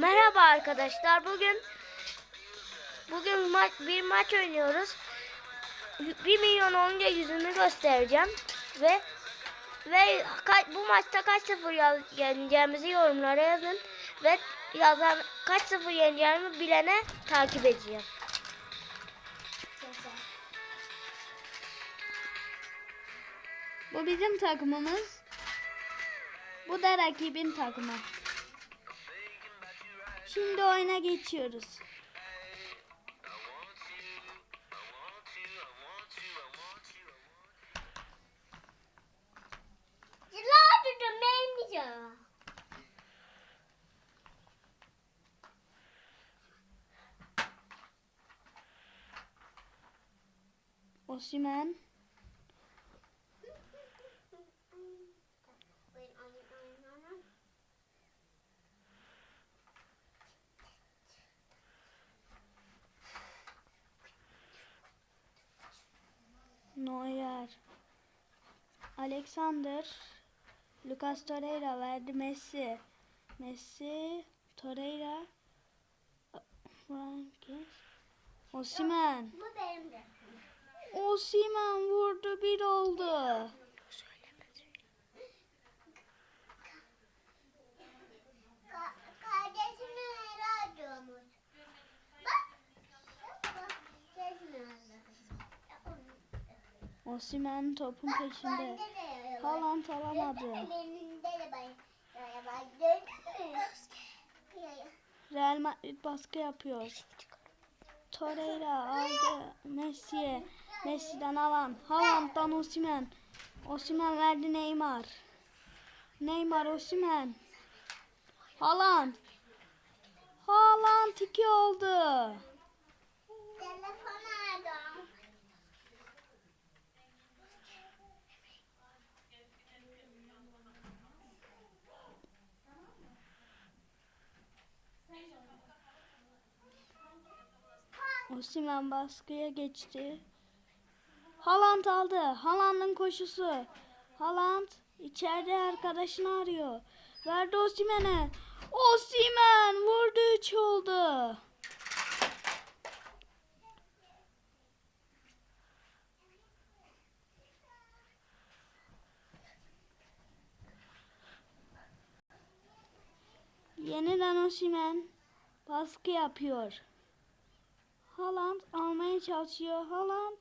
Merhaba arkadaşlar. Bugün bugün maç bir maç oynuyoruz. 1 milyon olunca yüzünü göstereceğim ve ve bu maçta kaç sıfır yeneceğimizi yorumlara yazın ve yazan kaç sıfır yeneceğimi bilene takip edeceğim. Bu bizim takımımız. Bu da rakibin takımı. Şimdi oyuna geçiyoruz. Osimen. Neuer. Alexander. Lucas Torreira verdi Messi. Messi. Torreira. Frankie. Osimen. Osimen vurdu bir oldu. Osimen topun peşinde. Haaland alamadı. Real Madrid baskı yapıyor. Torreira aldı Messi'ye. Messi'den alan. Haaland'dan Osimen. Osimen verdi Neymar. Neymar Osimen. Haaland. Haaland 2 oldu. Osimen baskıya geçti. Haaland aldı. Haaland'ın koşusu. Haaland içeride arkadaşını arıyor. Verdi Osimen'e. Osimen vurdu 3 oldu. Yeniden Osimen baskı yapıyor. Haaland almaya çalışıyor. Haaland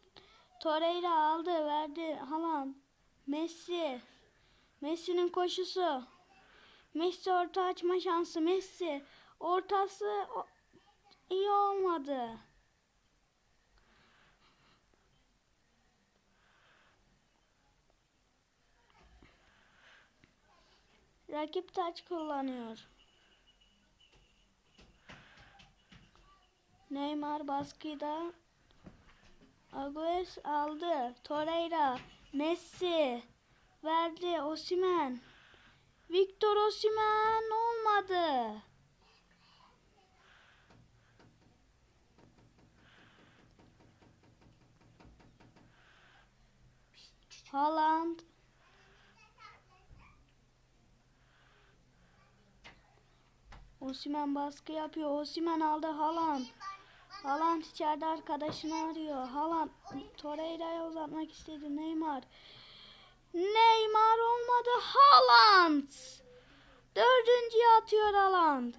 Torreira aldı, verdi. Haaland Messi. Messi'nin koşusu. Messi orta açma şansı. Messi ortası iyi olmadı. Rakip taç kullanıyor. Neymar baskıda. Agüez aldı. Torreira. Messi. Verdi. Osimen. Victor Osimen olmadı. Haaland. Osimen baskı yapıyor. Osimen aldı Haaland. Haaland içeride arkadaşını arıyor. Haaland Torreira'ya uzatmak istedi. Neymar. Neymar olmadı. Haaland. Dördüncüye atıyor Haaland.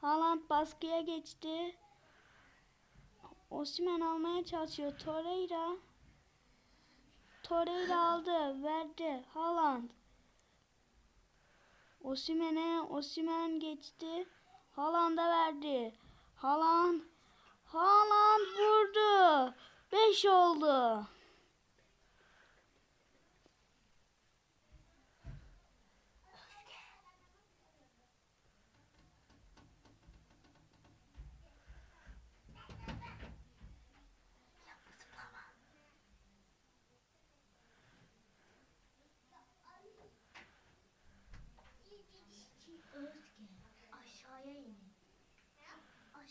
Haaland baskıya geçti. Osimhen almaya çalışıyor. Torreira. Torreira aldı. Verdi. Haaland. Osimhen'e. Osimhen geçti. Haaland'a verdi. Haaland. Haaland vurdu. 5 oldu.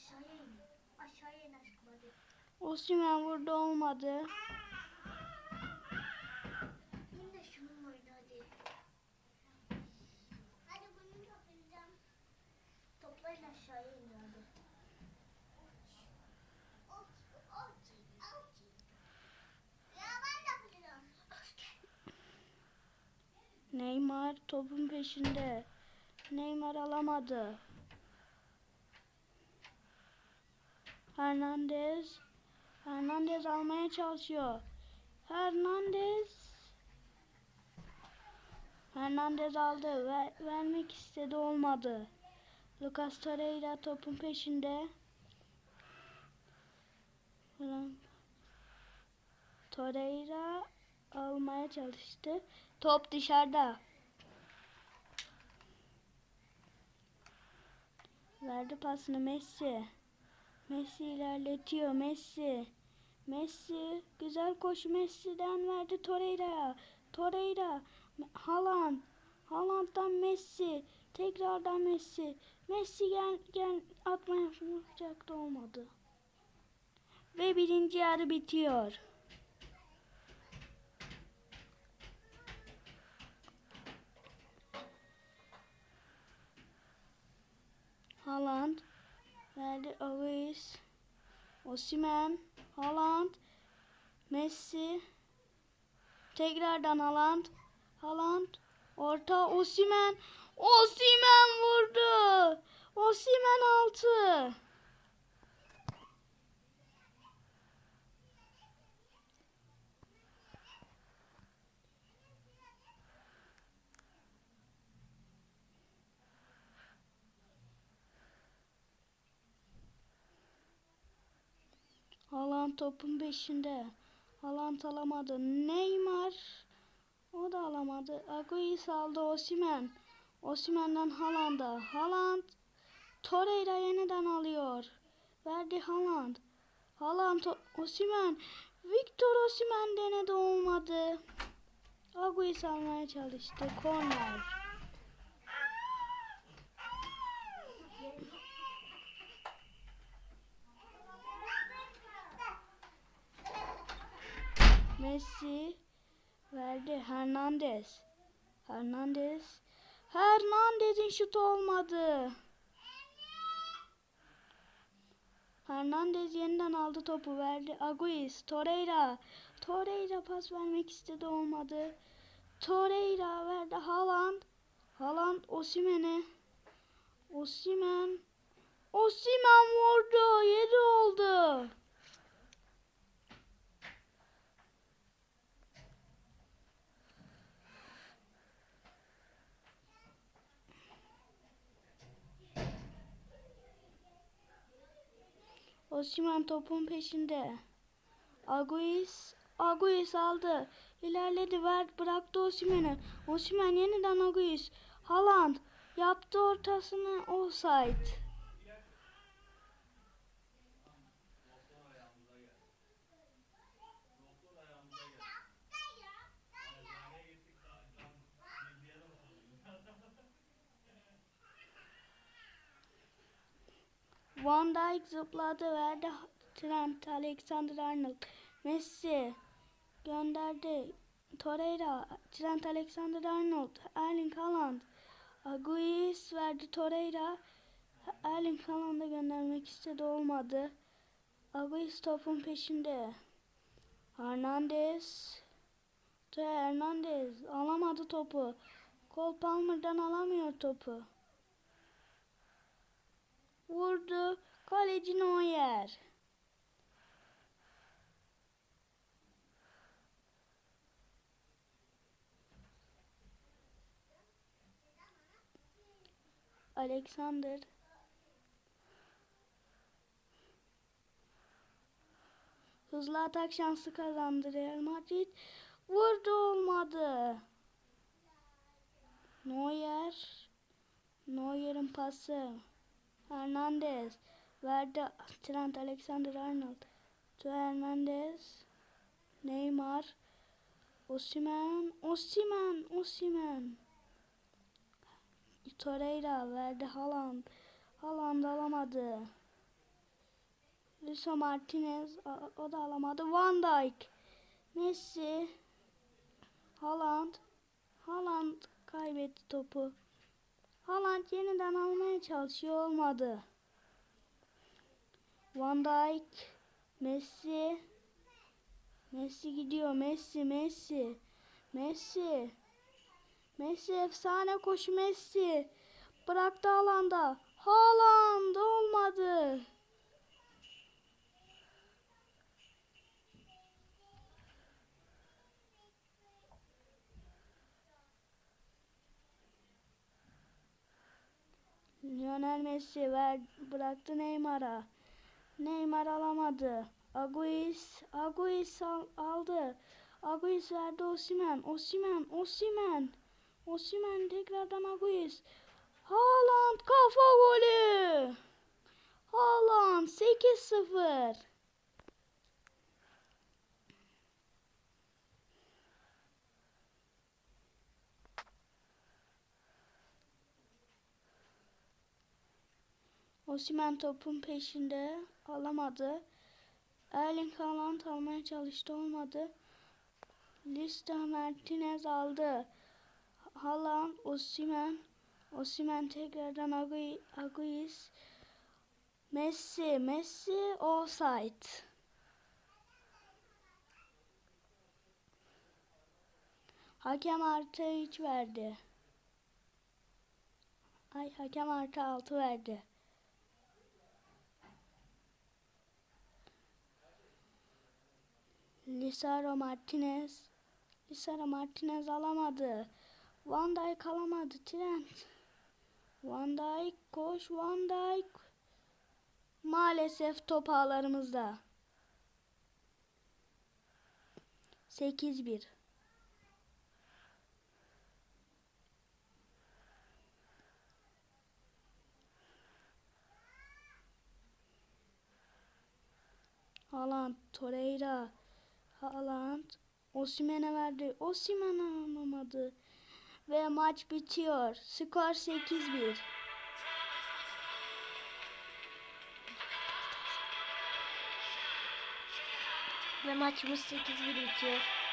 Aşağıya in. Aşağıya in. İn aşkım hadi. Vurdu olmadı. Yine şunun oyunu hadi. Hadi bunu toplayacağım. Toplayın aşağıya hadi. De yapacağım. Neymar topun peşinde. Neymar alamadı. Hernandez. Hernandez almaya çalışıyor. Hernandez. Hernandez aldı. Ver, vermek istedi olmadı. Lucas Torreira topun peşinde. Torreira almaya çalıştı. Top dışarıda. Verdi pasını Messi. Messi ilerletiyor Messi. Messi güzel koşu Messi'den verdi Torreira'ya. Torreira, Haaland. Haaland'dan Messi. Tekrardan Messi. Messi gel gel atmaya yapacaktı olmadı. Ve birinci yarı bitiyor. Haaland verdi Aguiz. Osimhen, Haaland, Messi. Tekrardan Haaland. Haaland orta Osimhen. Osimhen vurdu. Osimhen altı. Haaland topun peşinde. Haaland alamadı. Neymar o da alamadı. Aguiz aldı Osimhen. Osimhen'den Haaland'a. Haaland Torreira yeniden alıyor. Verdi Haaland. Haaland Osimhen. Victor Osimhen denedi olmadı. Aguiz almaya çalıştı. Korner. Messi verdi Hernandez. Hernandez. Hernandez'in şutu olmadı. Hernandez yeniden aldı topu verdi. Aguiz, Torreira. Torreira pas vermek istedi olmadı. Torreira verdi Haaland. Haaland Osimhen'e. Osimhen. Osimhen vurdu. Yedi oldu. Osimhen topun peşinde. Aguiz, Aguiz aldı. İlerledi, ver, bıraktı Osimhen'e. Osimhen yeniden Aguiz. Haaland yaptı ortasını offside. Van Dijk zıpladı verdi Trent Alexander-Arnold. Messi gönderdi. Torreira, Trent Alexander-Arnold, Erling Haaland. Aguiz verdi Torreira. Erling Haaland'a göndermek istedi olmadı. Aguiz topun peşinde. Hernandez. Hernandez alamadı topu. Cole Palmer'dan alamıyor topu. Vurdu. Kaleci Neuer. Alexander. Hızlı atak şansı kazandı Real Madrid. Vurdu olmadı. Neuer. Neuer'in pası. Hernandez verdi Trent Alexander-Arnold. Teo Hernandez, Neymar, Osimhen, Osimhen, Osimhen. Torreira verdi Haaland. Haaland alamadı. Gelson Martinez o da alamadı. Van Dijk, Messi, Haaland, Haaland kaybetti topu. Haaland yeniden almaya çalışıyor olmadı. Van Dijk, Messi, Messi gidiyor. Messi, Messi, Messi, Messi efsane koşu Messi. Bıraktı alanda. Haaland olmadı. Lionel Messi ver, bıraktı Neymar'a. Neymar alamadı. Aguiz, Aguiz al- aldı. Aguiz verdi Osimen. Osimen, Osimen. Osimen tekrardan Aguiz. Haaland kafa golü. Haaland 8-0. Osimen topun peşinde alamadı. Erling Haaland almaya çalıştı olmadı. Lista Martinez aldı. Haaland, Osimen, Osimen tekrardan Agui, Aguiz. Messi, Messi offside. Hakem artı 3 verdi. Ay hakem artı 6 verdi. Lisaro Martinez. Lisaro Martinez alamadı. Van Dijk alamadı. Trent. Van Dijk koş Van Dijk. Maalesef top ağlarımızda. 8-1. Haaland, Torreira, Haaland, Osimhen'e verdi. Osimhen alamadı. Ve maç bitiyor. Skor 8-1. Ve maçımız 8-1 bitiyor.